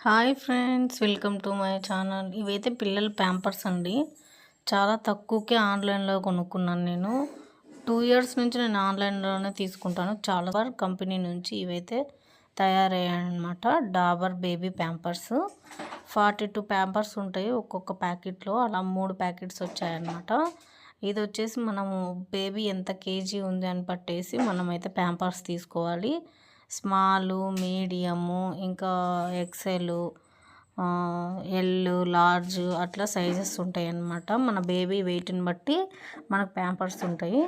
Hi friends welcome to my channel. ఇవైతే పిల్లల Pampers అండి. చాలా తక్కువకే ఆన్లైన్లో కొనుక్కున్నాను నేను. టూ ఇయర్స్ నుంచి నేను ఆన్లైన్లోనే తీసుకుంటాను. చాలా వరకు కంపెనీ నుంచి ఇవైతే తయారయ్యాయన్నమాట. Dabur baby pampers. Forty two pampers ఉంటాయి ఒక్కొక్క ప్యాకెట్లో. అలా మూడు ప్యాకెట్స్ వచ్చాయన్నమాట. ఇది వచ్చేసి మనము బేబీ ఎంత కేజీ ఉంది అని పట్టేసి మనమైతే ప్యాంపర్స్ తీసుకోవాలి. స్మాలు మీడియము ఇంకా ఎక్సెల్ ఎల్ లార్జ్ అట్లా సైజెస్ ఉంటాయి అన్నమాట మన బేబీ వెయిట్ని బట్టి మనకు ప్యాంపర్స్ ఉంటాయి.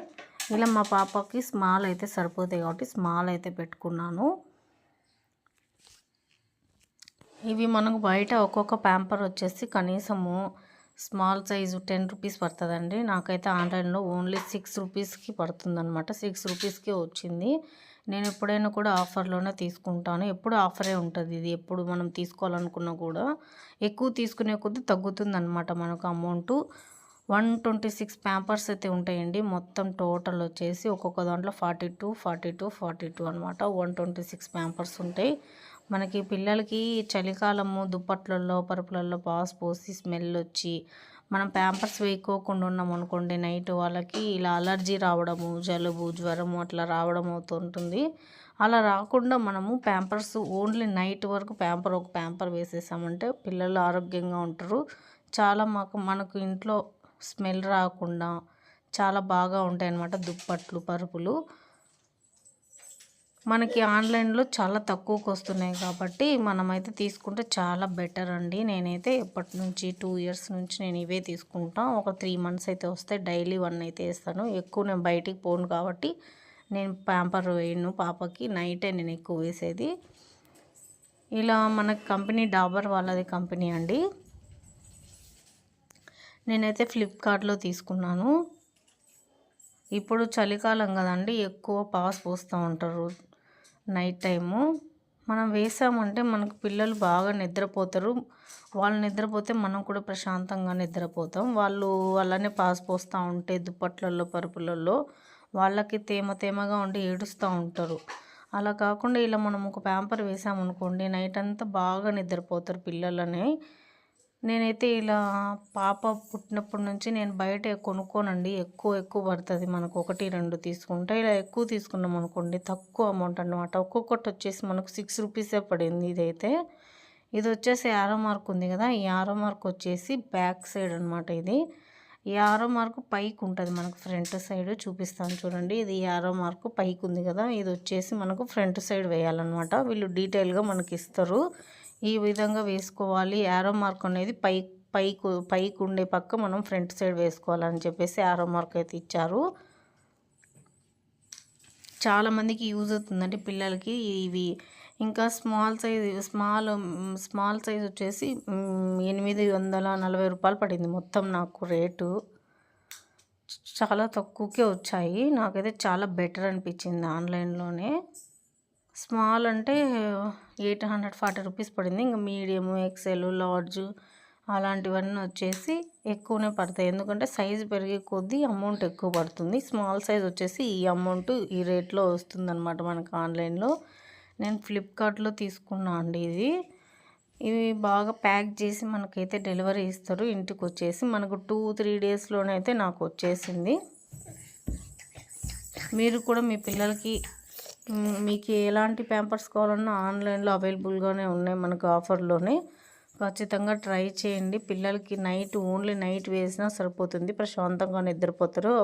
ఇలా మా పాపకి స్మాల్ అయితే సరిపోతాయి కాబట్టి స్మాల్ అయితే పెట్టుకున్నాను. ఇవి మనకు బయట ఒక్కొక్క ప్యాంపర్ వచ్చేసి కనీసము స్మాల్ సైజు టెన్ రూపీస్ పడుతుందండి. నాకైతే ఆన్లైన్లో ఓన్లీ సిక్స్ రూపీస్కి పడుతుంది అనమాట సిక్స్ రూపీస్కి వచ్చింది. నేను ఎప్పుడైనా కూడా ఆఫర్లోనే తీసుకుంటాను. ఎప్పుడు ఆఫరే ఉంటుంది. ఇది ఎప్పుడు మనం తీసుకోవాలనుకున్నా కూడా ఎక్కువ తీసుకునే కొద్దీ తగ్గుతుంది అనమాట మనకు amount. One twenty six pampers అయితే ఉంటాయండి. మొత్తం టోటల్ వచ్చేసి ఒక్కొక్క దాంట్లో forty two forty two forty two అనమాట వన్ ట్వంటీ సిక్స్ ప్యాంపర్స్ ఉంటాయి. మనకి పిల్లలకి చలికాలము దుప్పట్లలో పరుపులలో పాస్ పోసి స్మెల్ వచ్చి మనం ప్యాంపర్స్ వేయకోకుండా ఉన్నాం అనుకోండి నైట్ వాళ్ళకి ఇలా అలర్జీ రావడము జలుబు జ్వరము అట్లా రావడం అవుతుంటుంది అలా రాకుండా మనము ప్యాంపర్స్ ఓన్లీ నైట్ వరకు ప్యాంపర్ ఒక ప్యాంపర్ వేసేసామంటే పిల్లలు ఆరోగ్యంగా ఉంటారు. చాలా మాకు మనకు ఇంట్లో స్మెల్ రాకుండా చాలా బాగా ఉంటాయి అన్నమాట దుప్పట్లు పరుపులు. మనకి ఆన్లైన్లో చాలా తక్కువకు వస్తున్నాయి కాబట్టి మనమైతే తీసుకుంటే చాలా బెటర్ అండి. నేనైతే ఎప్పటి నుంచి టూ ఇయర్స్ నుంచి నేను ఇవే తీసుకుంటాను ఒక త్రీ మంత్స్ అయితే వస్తే డైలీ వన్ అయితే వేస్తాను. ఎక్కువ నేను బయటికి పోను కాబట్టి నేను ప్యాంపర్ వేయను. పాపకి నైటే నేను ఎక్కువ వేసేది. ఇలా మనకి కంపెనీ డాబర్ వాళ్ళది కంపెనీ అండి. నేనైతే ఫ్లిప్కార్ట్లో తీసుకున్నాను. ఇప్పుడు చలికాలం కదండి ఎక్కువ పాస్ పోస్తూ ఉంటారు నైట్ టైము. మనం వేసామంటే మనకు పిల్లలు బాగా నిద్రపోతారు. వాళ్ళు నిద్రపోతే మనం కూడా ప్రశాంతంగా నిద్రపోతాం. వాళ్ళు అలానే పాస్ పోస్తూ ఉంటే దుప్పట్లలో పరుపులలో వాళ్ళకి తేమ తేమగా ఉండి ఏడుస్తూ ఉంటారు. అలా కాకుండా ఇలా మనం ఒక ప్యాంపర్ వేసామనుకోండి నైట్ అంతా బాగా నిద్రపోతారు పిల్లలని. నేనైతే ఇలా పాప పుట్టినప్పటి నుంచి నేను బయట కొనుక్కోనండి. ఎక్కువ ఎక్కువ పడుతుంది మనకు. ఒకటి రెండు తీసుకుంటే. ఇలా ఎక్కువ తీసుకున్నాం అనుకోండి తక్కువ అమౌంట్ అనమాట ఒక్కొక్కటి వచ్చేసి మనకు సిక్స్ రూపీసే పడింది ఇదైతే. ఇది వచ్చేసి ఆరో మార్క్ ఉంది కదా. ఈ ఆరో మార్క్ వచ్చేసి బ్యాక్ సైడ్ అనమాట ఇది. ఈ ఆరో మార్క్ పైకి ఉంటుంది మనకు ఫ్రంట్ సైడ్ చూపిస్తాను చూడండి. ఇది ఆరో మార్క్ పైకి ఉంది కదా. ఇది వచ్చేసి మనకు ఫ్రంట్ సైడ్ వేయాలన్నమాట. వీళ్ళు డీటెయిల్గా మనకి ఇస్తారు. ఈ విధంగా వేసుకోవాలి. యారో మార్క్ అనేది పై పైకు పైకి ఉండే పక్క మనం ఫ్రంట్ సైడ్ వేసుకోవాలని చెప్పేసి యారో మార్క్ అయితే ఇచ్చారు. చాలామందికి యూజ్ అవుతుందండి పిల్లలకి ఇవి. ఇంకా small size small small size వచ్చేసి ఎనిమిది వందల నలభై రూపాయలు పడింది మొత్తం నాకు రేటు. చాలా తక్కువకే వచ్చాయి. నాకైతే చాలా బెటర్ అనిపించింది ఆన్లైన్లోనే. స్మాల్ అంటే ఎయిట్ హండ్రెడ్ ఫార్టీ రూపీస్ పడింది. ఇంకా మీడియము ఎక్సెల్ లార్జ్ అలాంటివన్నీ వచ్చేసి ఎక్కువనే పడతాయి. ఎందుకంటే సైజు పెరిగే కొద్దీ అమౌంట్ ఎక్కువ పడుతుంది. స్మాల్ సైజ్ వచ్చేసి ఈ అమౌంట్ ఈ రేట్లో వస్తుందన్నమాట మనకు ఆన్లైన్లో. నేను ఫ్లిప్కార్ట్లో తీసుకున్నా అండి ఇది. ఇవి బాగా ప్యాక్ చేసి మనకైతే డెలివరీ ఇస్తారు. ఇంటికి వచ్చేసి మనకు టూ త్రీ డేస్లోనైతే నాకు వచ్చేసింది. మీరు కూడా మీ పిల్లలకి మీకు ఎలాంటి ప్యాంపర్స్ కావాలన్నా ఆన్లైన్లో అవైలబుల్గానే ఉన్నాయి మనకు ఆఫర్లోనే. ఖచ్చితంగా ట్రై చేయండి. పిల్లలకి నైట్ ఓన్లీ నైట్ వేసినా సరిపోతుంది. ప్రశాంతంగా నిద్రపోతారు.